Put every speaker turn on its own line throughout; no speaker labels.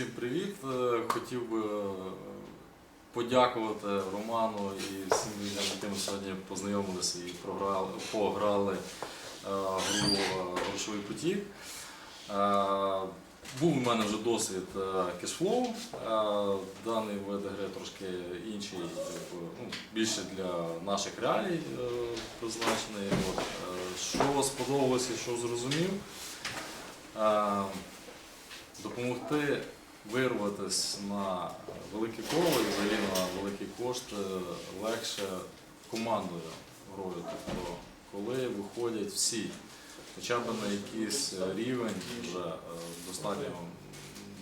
Всім привіт. Е, Хотів би е, подякувати Роману і всім людям, з якими сьогодні познайомилися і програли, пограли е, гру Грошовий потік. Був у мене вже досвід кешфлоу. Даний вид гри трошки інший, ну, більше для наших реалій призначений. От, Що сподобалося, що зрозумів. Допомогти вирватися на велике коло і взагалі на великі кошти легше командою грою. Тобто, коли виходять всі, хоча б на якийсь рівень вже е, достатньо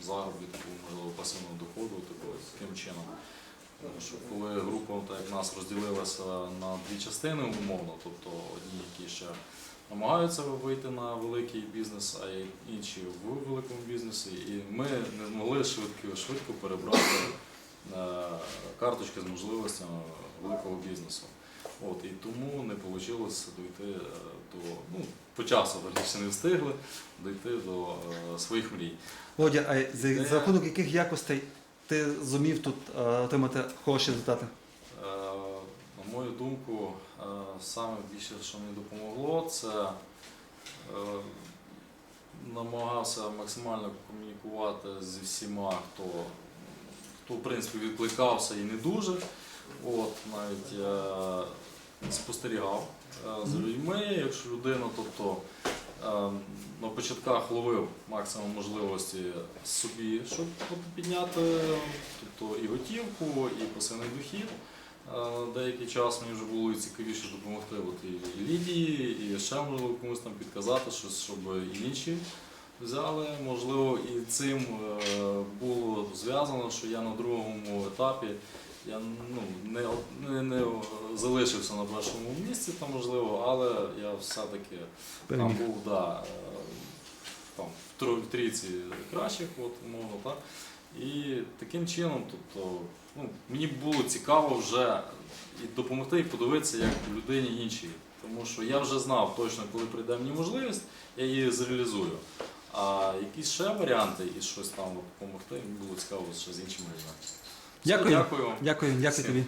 заробітку, можливо, пасивного доходу, типу, таким чином. Тому що коли група так як нас розділилася на дві частини умовно, тобто одні, які ще намагаються вийти на великий бізнес, а інші в великому бізнесі. І ми не змогли швидко, швидко перебрати е, карточки з можливостями великого бізнесу. От, і тому не вийшло дойти е, до, ну, по часу верніше не встигли дойти до е, своїх мрій.
Володя, а за, за рахунок яких якостей ти зумів тут е, отримати хороші результати?
Мою думку, е, саме більше, що мені допомогло, це е, намагався максимально комунікувати зі всіма, хто, хто в принципі відкликався і не дуже. От, навіть е, спостерігав е, за людьми, якщо людина, тобто е, на початках ловив максимум можливості собі, щоб підняти тобто, і готівку, і пасивний дохід. Деякий час мені вже було і цікавіше допомогти от і Лідії, і ще можливо комусь там підказати щось, щоб і інші взяли. Можливо, і цим е, було зв'язано, що я на другому етапі я ну, не, не, не залишився на першому місці, там, можливо, але я все-таки там був да, е, там, в в трійці кращих, от, умовно, так. І таким чином, тобто, ну, мені було цікаво вже і допомогти і подивитися, як людині іншій. Тому що я вже знав точно, коли прийде мені можливість, я її зреалізую. А якісь ще варіанти і щось там допомогти, мені було цікаво ще з іншими людьми.
Дякую.
Дякую.
Дякую, дякую тобі.